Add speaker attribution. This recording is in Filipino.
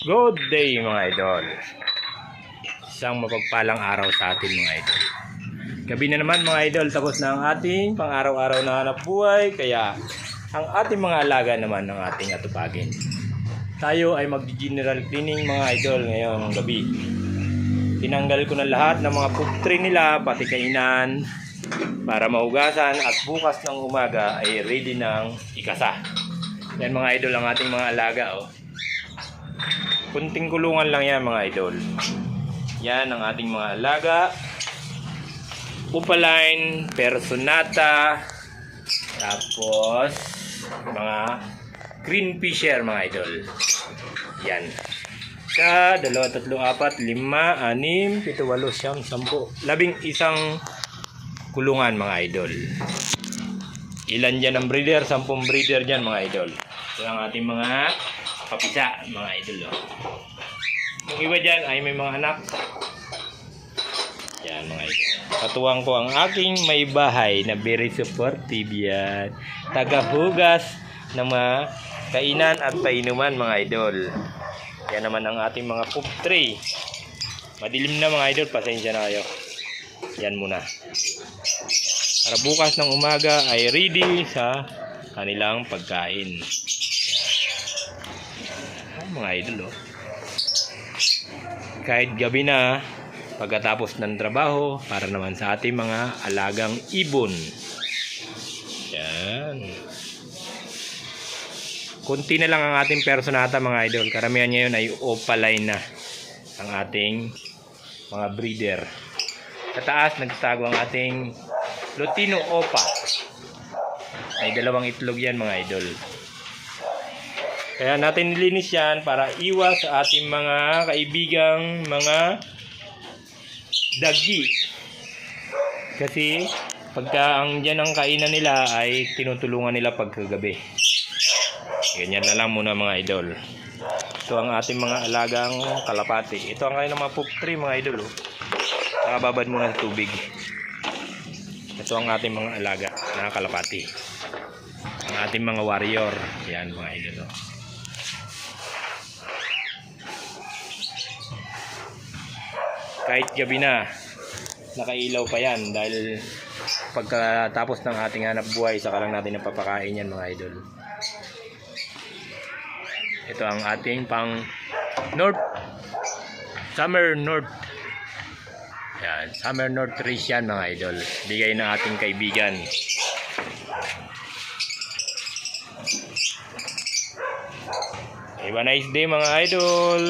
Speaker 1: Good day mga idol. Isang mapagpalang araw sa atin mga idol. Gabi na naman mga idol, tapos na ang ating pang araw-araw na hanap buhay, kaya ang ating mga alaga naman ng ating atupagin. Tayo ay mag-general cleaning mga idol ngayong gabi. Tinanggal ko na lahat ng mga poop tray nila, pati kainan, para mahugasan at bukas ng umaga ay ready ng ikasa. Yan mga idol ang ating mga alaga oh. Kunting kulungan lang yan mga idol. Yan ang ating mga alaga. Upaline, Personata, tapos mga green fisher mga idol. Yan. Sa dalawa, tatlo, apat, lima, anim, pito, walo, siyam, sampu, labing isang kulungan mga idol. Ilan dyan ang breeder? Sampung breeder dyan mga idol. Ito ang ating mga papisa mga idol. Oh. Yung iba dyan ay may mga anak. Yan mga idol. Katuwang ko ang aking may bahay na very supportive yan. Tagahugas ng mga kainan at painuman mga idol. Yan naman ang ating mga poop tray. Madilim na mga idol, pasensya na kayo. Yan muna. Para bukas ng umaga ay ready sa kanilang pagkain. Ay, mga idol oh. Kahit gabi na, pagkatapos ng trabaho, para naman sa ating mga alagang ibon. Yan. Kunti na lang ang ating personata mga idol. Karamihan ngayon ay opaline na ang ating mga breeder. Sa taas, nagtago ang ating Lutino Opa. May dalawang itlog yan mga idol. Kaya natin nilinis yan para iwas sa ating mga kaibigang mga dagi. Kasi pagka ang dyan ang kainan nila ay tinutulungan nila pagkagabi. Ganyan na lang muna mga idol. Ito ang ating mga alagang kalapati. Ito ang kanilang mga poop tree mga idol. Oh. Nakababad muna sa tubig. Ito ang ating mga alaga na kalapati. Ang ating mga warrior. Yan mga idol. oh. Kahit gabi na, nakailaw pa yan dahil pagkatapos ng ating hanap buhay, saka lang natin napapakain yan mga idol. Ito ang ating pang North Summer North yan, Summer North yan mga idol. Bigay ng ating kaibigan. Have a nice day mga idol.